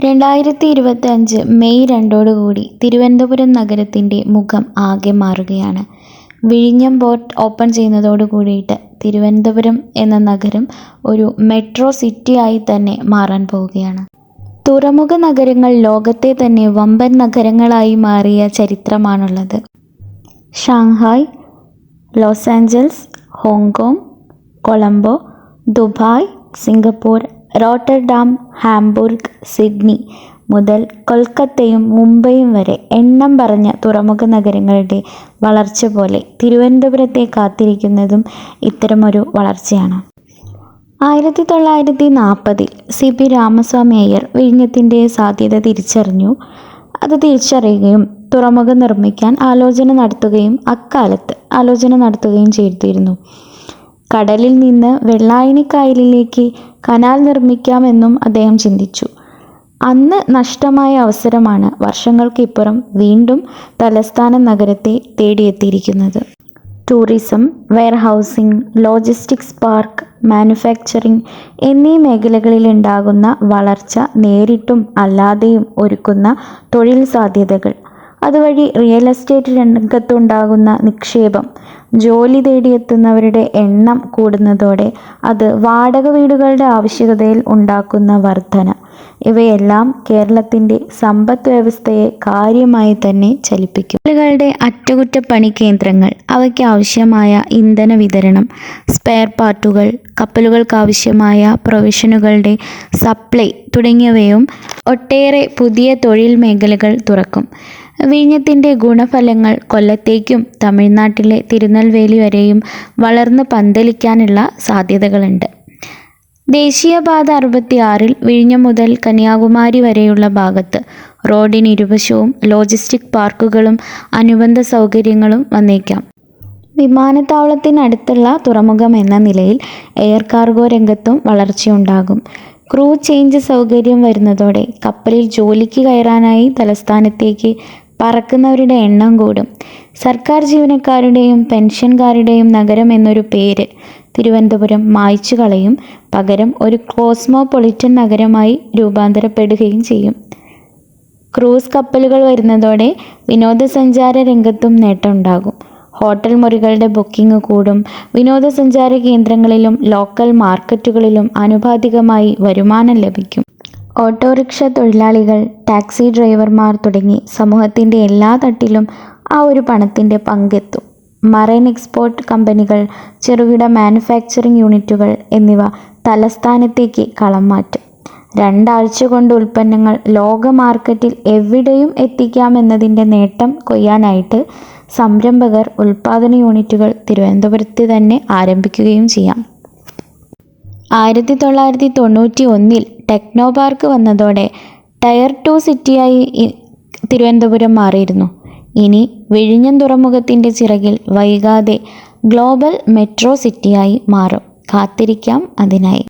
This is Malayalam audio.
രണ്ടായിരത്തി ഇരുപത്തി അഞ്ച് മെയ് രണ്ടോടുകൂടി തിരുവനന്തപുരം നഗരത്തിന്റെ മുഖം ആകെ മാറുകയാണ്. വിഴിഞ്ഞം പോർട്ട് ഓപ്പൺ ചെയ്യുന്നതോട് കൂടിയിട്ട് തിരുവനന്തപുരം എന്ന നഗരം ഒരു മെട്രോ സിറ്റിയായി തന്നെ മാറാൻ പോവുകയാണ്. തുറമുഖ നഗരങ്ങൾ ലോകത്തെ തന്നെ വമ്പൻ നഗരങ്ങളായി മാറിയ ചരിത്രമാണുള്ളത്. Shanghai Los Angeles Hong Kong Colombo Dubai Singapore Rotterdam Hamburg Sydney മുതൽ കൊൽക്കത്തയും മുംബൈയും വരെ എണ്ണം പറഞ്ഞ തുറമുഖ നഗരങ്ങളുടെ വളർച്ച പോലെ തിരുവനന്തപുരത്തെ കാത്തിരിക്കുന്നതും ഇത്തരമൊരു വളർച്ചയാണ്. ആയിരത്തി തൊള്ളായിരത്തി നാൽപ്പതിൽ സി പി രാമസ്വാമി അയ്യർ വിഴിഞ്ഞത്തിന്റെ സാധ്യത തിരിച്ചറിഞ്ഞു. അത് തിരിച്ചറിയുകയും തുറമുഖം നിർമ്മിക്കാൻ ആലോചന നടത്തുകയും അക്കാലത്ത് ആലോചന നടത്തുകയും ചെയ്തിരുന്നു. കടലിൽ നിന്ന് വെള്ളായണി വെള്ളായണിക്കായലിലേക്ക് കനാൽ നിർമ്മിക്കാമെന്നും അദ്ദേഹം ചിന്തിച്ചു. അന്ന് നഷ്ടമായ അവസരമാണ് വർഷങ്ങൾക്കിപ്പുറം വീണ്ടും തലസ്ഥാന നഗരത്തെ തേടിയെത്തിയിരിക്കുന്നത്. Tourism warehousing logistics park manufacturing എന്നീ മേഖലകളിലുണ്ടാകുന്ന വളർച്ച നേരിട്ടും അല്ലാതെയും ഒരുക്കുന്ന തൊഴിൽ സാധ്യതകൾ. അതുവഴി റിയൽ എസ്റ്റേറ്റ് രംഗത്തുണ്ടാകുന്ന നിക്ഷേപം ജോലി തേടിയെത്തുന്നവരുടെ എണ്ണം കൂടുന്നതോടെ അത് വാടക വീടുകളുടെ ആവശ്യകതയിൽ ഉണ്ടാക്കുന്ന വർധന. ഇവയെല്ലാം കേരളത്തിന്റെ സമ്പദ് വ്യവസ്ഥയെ കാര്യമായി തന്നെ ചലിപ്പിക്കും. കപ്പലുകളുടെ അറ്റകുറ്റപ്പണി കേന്ദ്രങ്ങൾ അവയ്ക്ക് ആവശ്യമായ ഇന്ധന വിതരണം സ്പെയർ പാർട്ടുകൾ കപ്പലുകൾക്കാവശ്യമായ പ്രൊവിഷനുകളുടെ സപ്ലൈ തുടങ്ങിയവയും ഒട്ടേറെ പുതിയ തൊഴിൽ മേഖലകൾ തുറക്കും. വിഴിഞ്ഞത്തിന്റെ ഗുണഫലങ്ങൾ കൊല്ലത്തേക്കും തമിഴ്നാട്ടിലെ തിരുനെൽവേലി വരെയും വളർന്ന് പന്തലിക്കാനുള്ള സാധ്യതകളുണ്ട്. ദേശീയപാത അറുപത്തിയാറിൽ വിഴിഞ്ഞം മുതൽ കന്യാകുമാരി വരെയുള്ള ഭാഗത്ത് റോഡിന് ഇരുവശവും ലോജിസ്റ്റിക് പാർക്കുകളും അനുബന്ധ സൗകര്യങ്ങളും വന്നേക്കാം. വിമാനത്താവളത്തിനടുത്തുള്ള തുറമുഖം എന്ന നിലയിൽ എയർ കാർഗോ രംഗത്തും വളർച്ചയുണ്ടാകും. ക്രൂ ചേഞ്ച് സൗകര്യം വരുന്നതോടെ കപ്പലിൽ ജോലിക്ക് കയറാനായി തലസ്ഥാനത്തേക്ക് പറക്കുന്നവരുടെ എണ്ണം കൂടും. സർക്കാർ ജീവനക്കാരുടെയും പെൻഷൻകാരുടെയും നഗരം എന്നൊരു പേര് തിരുവനന്തപുരം മായ്ച്ചു കളയും പകരം ഒരു കോസ്മോപൊളിറ്റൻ നഗരമായി രൂപാന്തരപ്പെടുകയും ചെയ്യും. ക്രൂസ് കപ്പലുകൾ വരുന്നതോടെ വിനോദസഞ്ചാര രംഗത്തും നേട്ടമുണ്ടാകും. ഹോട്ടൽ മുറികളുടെ ബുക്കിംഗ് കൂടും. വിനോദസഞ്ചാര കേന്ദ്രങ്ങളിലും ലോക്കൽ മാർക്കറ്റുകളിലും ആനുപാതികമായി വരുമാനം ലഭിക്കും. ഓട്ടോറിക്ഷ തൊഴിലാളികൾ ടാക്സി ഡ്രൈവർമാർ തുടങ്ങി സമൂഹത്തിന്റെ എല്ലാ തട്ടിലും ആ ഒരു പണത്തിന്റെ പങ്കെത്തും. മറൈൻ എക്സ്പോർട്ട് കമ്പനികൾ ചെറുകിട മാനുഫാക്ചറിംഗ് യൂണിറ്റുകൾ എന്നിവ തലസ്ഥാനത്തേക്ക് കളം മാറ്റും. രണ്ടാഴ്ച കൊണ്ട് ഉൽപ്പന്നങ്ങൾ ലോക മാർക്കറ്റിൽ എവിടെയും എത്തിക്കാമെന്നതിന്റെ നേട്ടം കൊയ്യാനായിട്ട് സംരംഭകർ ഉൽപ്പാദന യൂണിറ്റുകൾ തിരുവനന്തപുരത്ത് തന്നെ ആരംഭിക്കുകയും ചെയ്യാം. ആയിരത്തി തൊള്ളായിരത്തി തൊണ്ണൂറ്റി ഒന്നിൽ ടെക്നോ പാർക്ക് വന്നതോടെ ടയർ ടു സിറ്റിയായി തിരുവനന്തപുരം മാറിയിരുന്നു. ഇനി വിഴിഞ്ഞം തുറമുഖത്തിന്റെ ചിറകിൽ വൈകാതെ ഗ്ലോബൽ മെട്രോ സിറ്റിയായി മാറും. കാത്തിരിക്കാം അതിനായി.